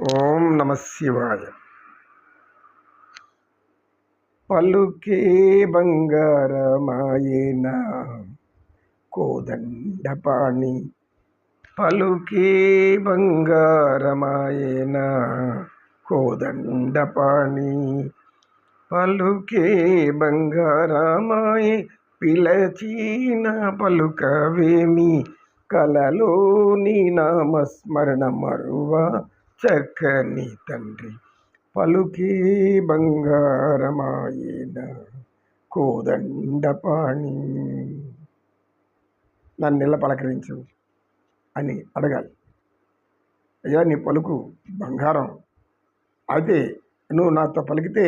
ఓం నమ శివాయ. పలుకే బంగారమాయేన కోదండపాణి. పలుకే బంగారమాయేన కోదండపాణి. పలుకే బంగారమాయే పిలచీన పలుకవేమి కలలో నీ నామస్మరణ మరువా చక్కని తండ్రి పలుకి బంగారమాయిన కోదండపాణి నన్ను ఇలా పలకరించు అని అడగాలి. అయ్యా నీ పలుకు బంగారం. అయితే నువ్వు నాతో పలికితే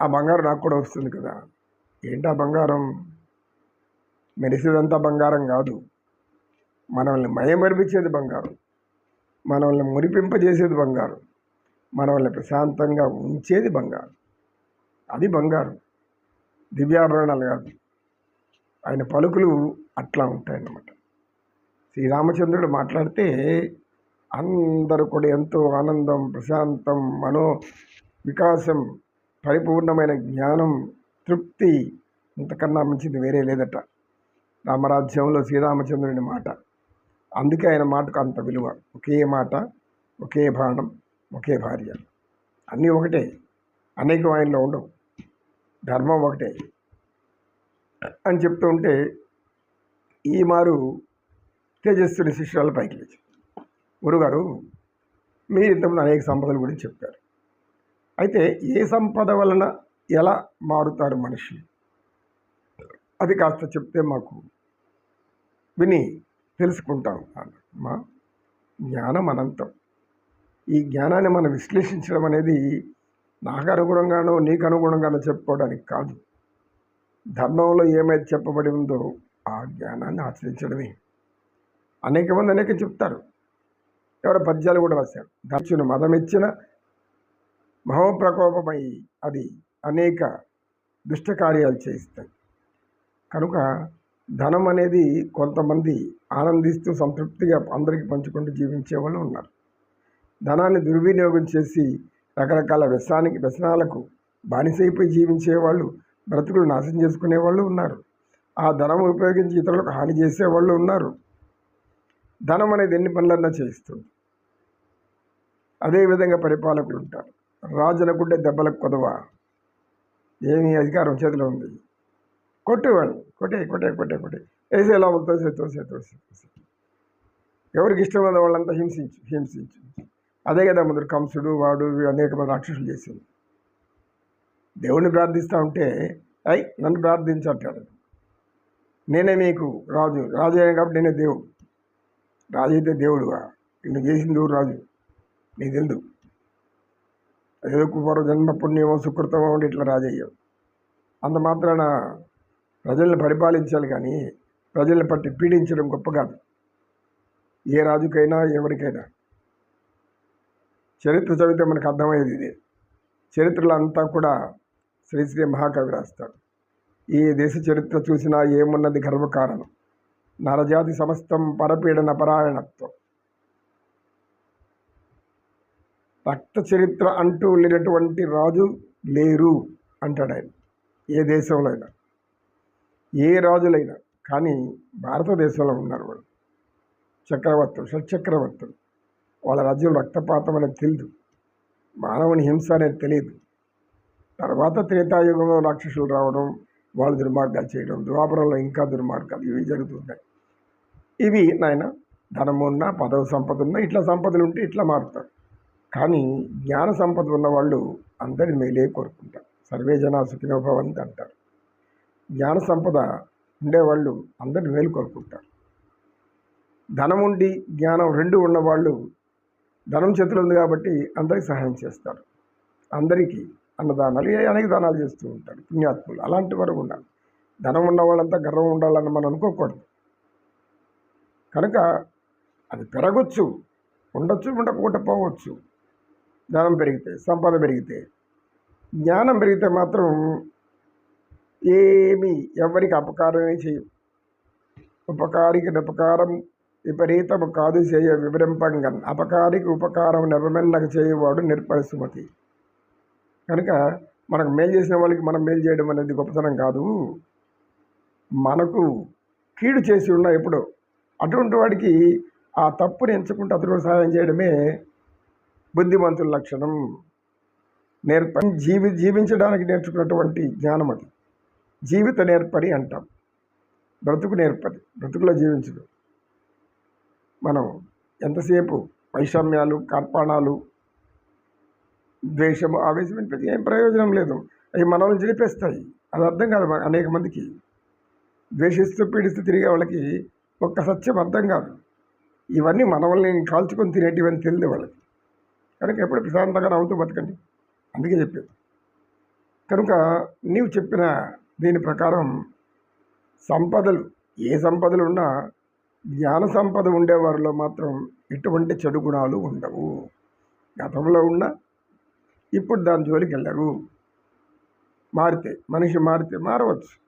ఆ బంగారం నాకు కూడా వస్తుంది కదా. ఏంటా బంగారం? మెరిసేదంతా బంగారం కాదు. మనల్ని మయమరిపించేది బంగారం. మనల్ని మురిపింపజేసేది బంగారు. మనల్ని ప్రశాంతంగా ఉంచేది బంగారు. అది బంగారు. దివ్యాభరణాలు కాదు. ఆయన పలుకులు అట్లా ఉంటాయన్నమాట. శ్రీరామచంద్రుడు మాట్లాడితే అందరూ కూడా ఎంతో ఆనందం ప్రశాంతం మనో వికాసం పరిపూర్ణమైన జ్ఞానం తృప్తి ఇంతకన్నా మించింది వేరే లేదట. రామరాజ్యంలో శ్రీరామచంద్రుని మాట. అందుకే ఆయన మాటకు అంత విలువ. ఒకే మాట ఒకే బాణం ఒకే భార్య. అన్నీ ఒకటే. అనేక ఆయనలో ఉండవు. ధర్మం ఒకటే. అని చెప్తూ ఉంటే ఈ మారు తేజస్సుని శిష్యురాలు పైకి లేచి గురుగారు మీరు ఇంతకుముందు అనేక సంపదల గురించి చెప్పారు. అయితే ఏ సంపద వలన ఎలా మారుతారు మనిషి అది కాస్త చెప్తే మాకు విని తెలుసుకుంటాం మా జ్ఞానం అనంతం. ఈ జ్ఞానాన్ని మనం విశ్లేషించడం అనేది నాకు అనుగుణంగానో నీకు అనుగుణంగానో చెప్పుకోవడానికి కాదు. ధర్మంలో ఏమైతే చెప్పబడి ఉందో ఆ జ్ఞానాన్ని ఆచరించడమే. అనేక మంది అనేక చెప్తారు. ఎవరో పద్యాలు కూడా రాశారు. దర్శన మదమిచ్చిన మహోప్రకోపమై అది అనేక దుష్ట కార్యాలు చేయిస్తాయి కనుక ధనం అనేది కొంతమంది ఆనందిస్తూ సంతృప్తిగా అందరికీ పంచుకుంటూ జీవించే వాళ్ళు ఉన్నారు. ధనాన్ని దుర్వినియోగం చేసి రకరకాల వ్యసనానికి వ్యసనాలకు బానిసైపోయి జీవించే వాళ్ళు బ్రతుకులు నాశనం చేసుకునే వాళ్ళు ఉన్నారు. ఆ ధనం ఉపయోగించి ఇతరులకు హాని చేసే వాళ్ళు ఉన్నారు. ధనం అనేది ఎన్ని పనులన్నా చేయిస్తుంది. అదేవిధంగా పరిపాలకులు ఉంటారు. రాజునకుంటే దెబ్బలకు కొదవ. ఏమి అధికారం చేతిలో ఉంది. కొట్టేవాడు కొట్టే కొట్టే కొట్టే కొట్టే. వేసే లోపల తోసే తోసే తోసే తోసే. ఎవరికి ఇష్టమైన వాళ్ళంతా హింసించు హింసించు. అదే కదా ముందు కంసుడు వాడు అనేక మంది రాక్షసులు చేసింది. దేవుణ్ణి ప్రార్థిస్తూ ఉంటే అయ్ నన్ను ప్రార్థించట్టాడు నేనే మీకు రాజు రాజు అయినా కాబట్టి నేనే దేవుడు. రాజు అయితే దేవుడుగా నిన్ను చేసింది దేవుడు రాజు? నీకు తెలుదు. ఏదో పూర్వ జన్మ పుణ్యమో సుకృతమో ఉండి ఇట్లా రాజయ్యావు అంత మాత్రాన ప్రజల్ని పరిపాలించాలి కానీ ప్రజల్ని పట్టి పీడించడం గొప్ప కాదు. ఏ రాజుకైనా ఎవరికైనా. చరిత్ర చదివితే మనకు అర్థమయ్యేది ఇది. చరిత్రలో అంతా కూడా శ్రీశ్రీ మహాకవి రాస్తాడు. ఈ దేశ చరిత్ర చూసినా ఏమున్నది గర్వకారణం? నరజాతి సమస్తం పరపీడన పరాయణత్వం. రక్త చరిత్ర అంటూ లేనటువంటి రాజు లేరు అంటాడు ఆయన. ఏ దేశంలో అయినా. ఏ రాజులైనా కానీ భారతదేశంలో ఉన్నారు వాళ్ళు. చక్రవర్తులు షట్చక్రవర్తులు వాళ్ళ రాజ్యం రక్తపాతం అనేది తెలియదు మానవుని హింస అనేది తెలియదు తర్వాత త్రేతాయుగంలో రాక్షసులు రావడం వాళ్ళు దుర్మార్గాలు చేయడం ద్వాపరంలో ఇంకా దుర్మార్గాలు ఇవి జరుగుతుంటాయి ఇవి నాయన ధనమున్న పదవి సంపద ఉన్న ఇట్లా సంపదలు ఉంటే ఇట్లా మారుతారు. కానీ జ్ఞాన సంపద ఉన్న వాళ్ళు అందరి మేలే కోరుకుంటారు. సర్వే జనా సుఖినోభవంతి అంటారు. జ్ఞాన సంపద ఉండేవాళ్ళు అందరి మేలు కోరుకుంటారు. ధనం ఉండి జ్ఞానం రెండు ఉన్నవాళ్ళు ధనం చేతులు ఉంది కాబట్టి అందరికి సహాయం చేస్తారు. అందరికీ అన్నదానాలు ఏ అనేక దానాలు చేస్తూ ఉంటారు. పుణ్యాత్ములు అలాంటి వారు ఉండాలి. ధనం ఉన్న వాళ్ళంతా గర్వం ఉండాలని మనం అనుకోకూడదు. కనుక అది పెరగచ్చు ఉండొచ్చు ఉండకపోతే పోవచ్చు. ధనం పెరిగితే సంపద పెరిగితే జ్ఞానం పెరిగితే మాత్రం ఏమీ ఎవరికి అపకారమే చేయవు ఉపకారికి ఉపకారం విపరీతము కాదు చేయ వివరింపంగన్. అపకారికి ఉపకారం నెరమెన్నక చేయవాడు నిర్పరిసుమతి. కనుక మనకు మేలు చేసిన వాళ్ళకి మనం మేలు చేయడం అనేది గొప్పతనం కాదు. మనకు కీడు చేసి ఉన్నా ఎప్పుడో అటువంటి వాడికి ఆ తప్పుని ఎంచుకుంటూ అతడు సహాయం చేయడమే బుద్ధిమంతుల లక్షణం. నేర్ప జీవి జీవించడానికి నేర్చుకున్నటువంటి జ్ఞానం అది జీవిత నేర్పడి అంటాం. బ్రతుకు నేర్పడి బ్రతుకులో జీవించడం మనం ఎంతసేపు వైషమ్యాలు కార్పాణాలు ద్వేషము ఆవేశం వినిపించి ఏం ప్రయోజనం లేదు. అవి మనల్ని జరిపేస్తాయి అది అర్థం కాదు అనేక మందికి. ద్వేషిస్తూ పీడిస్తూ తిరిగే వాళ్ళకి ఒక్క సత్యం అర్థం కాదు. ఇవన్నీ మనల్ని కాల్చుకొని తినేటివని తెలియదు వాళ్ళకి. కనుక ఎప్పుడు ప్రశాంతంగా నవ్వుతూ బతకండి. అందుకే చెప్పేది. కనుక నీవు చెప్పిన దీని ప్రకారం సంపదలు ఏ సంపదలు ఉన్నా జ్ఞాన సంపద ఉండేవారిలో మాత్రం ఎటువంటి చెడు గుణాలు ఉండవు. గతంలో ఉన్న ఇప్పుడు దాని జోలికి వెళ్ళరు. మారితే మనిషి మారితే మారవచ్చు.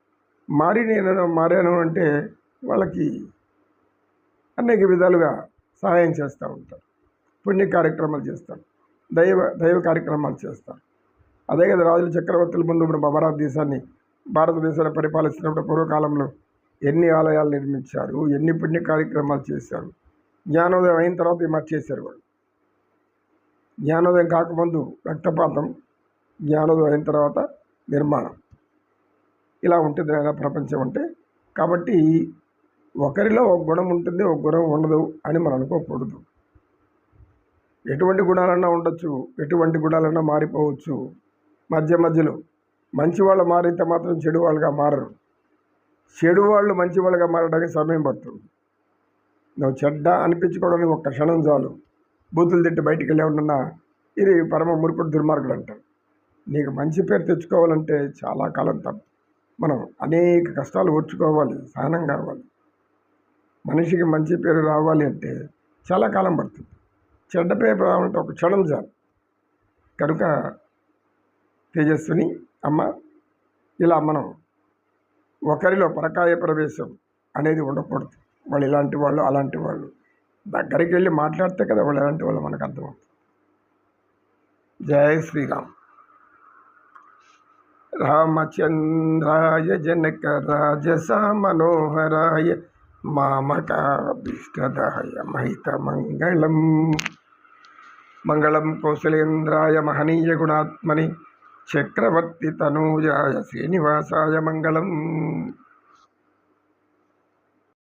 మారి నేను మారాను అంటే వాళ్ళకి అనేక విధాలుగా సహాయం చేస్తూ ఉంటారు. పుణ్య కార్యక్రమాలు చేస్తారు. దైవ దైవ కార్యక్రమాలు చేస్తారు. అదే కదా రాజుల చక్రవర్తుల ముందు మన భారతదేశాన్ని భారతదేశాన్ని పరిపాలిస్తున్నప్పుడు పూర్వకాలంలో ఎన్ని ఆలయాలు నిర్మించారు ఎన్ని పుణ్య కార్యక్రమాలు చేశారు జ్ఞానోదయం అయిన తర్వాత ఈ చేశారు వాళ్ళు. జ్ఞానోదయం కాకముందు రక్తపాతం జ్ఞానోదయం అయిన తర్వాత నిర్మాణం. ఇలా ఉంటుంది ఆయన ప్రపంచం అంటే. కాబట్టి ఒకరిలో ఒక గుణం ఉంటుంది ఒక గుణం ఉండదు అని మనం అనుకోకూడదు. ఎటువంటి గుణాలన్నా ఉండొచ్చు ఎటువంటి గుణాలన్నా మారిపోవచ్చు. మధ్య మధ్యలో మంచి వాళ్ళు మారితే మాత్రం చెడు వాళ్ళుగా మారరు. చెడు వాళ్ళు మంచి వాళ్ళుగా మారడానికి సమయం పడుతుంది. నువ్వు చెడ్డ అనిపించుకోవడానికి ఒక్క క్షణం చాలు. బూతులు తిట్టి బయటికి వెళ్ళేవన్నా ఇది పరమ మురుకుడు దుర్మార్గుడు అంటారు. నీకు మంచి పేరు తెచ్చుకోవాలంటే చాలా కాలం తప్పు. మనం అనేక కష్టాలు ఓర్చుకోవాలి సహనం కావాలి. మనిషికి మంచి పేరు రావాలి అంటే చాలా కాలం పడుతుంది. చెడ్డ పేరు రావాలంటే ఒక క్షణం చాలు. కనుక తేజస్విని అమ్మ ఇలా మనం ఒకరిలో పరకాయ ప్రవేశం అనేది ఉండకూడదు. వాళ్ళు ఇలాంటి వాళ్ళు అలాంటి వాళ్ళు. దగ్గరికి వెళ్ళి మాట్లాడితే కదా వాళ్ళు ఎలాంటి వాళ్ళు మనకు అర్థమవుతుంది. జయ శ్రీరామ్. రామచంద్రాయ జనక రాజస మనోహరాయ మామకాభిష్టదాయ మహిత మంగళం మంగళం కౌశలేంద్రాయ మహనీయ గుణాత్మని చక్రవర్తి తనూజాయ శ్రీనివాసాయ మంగళం.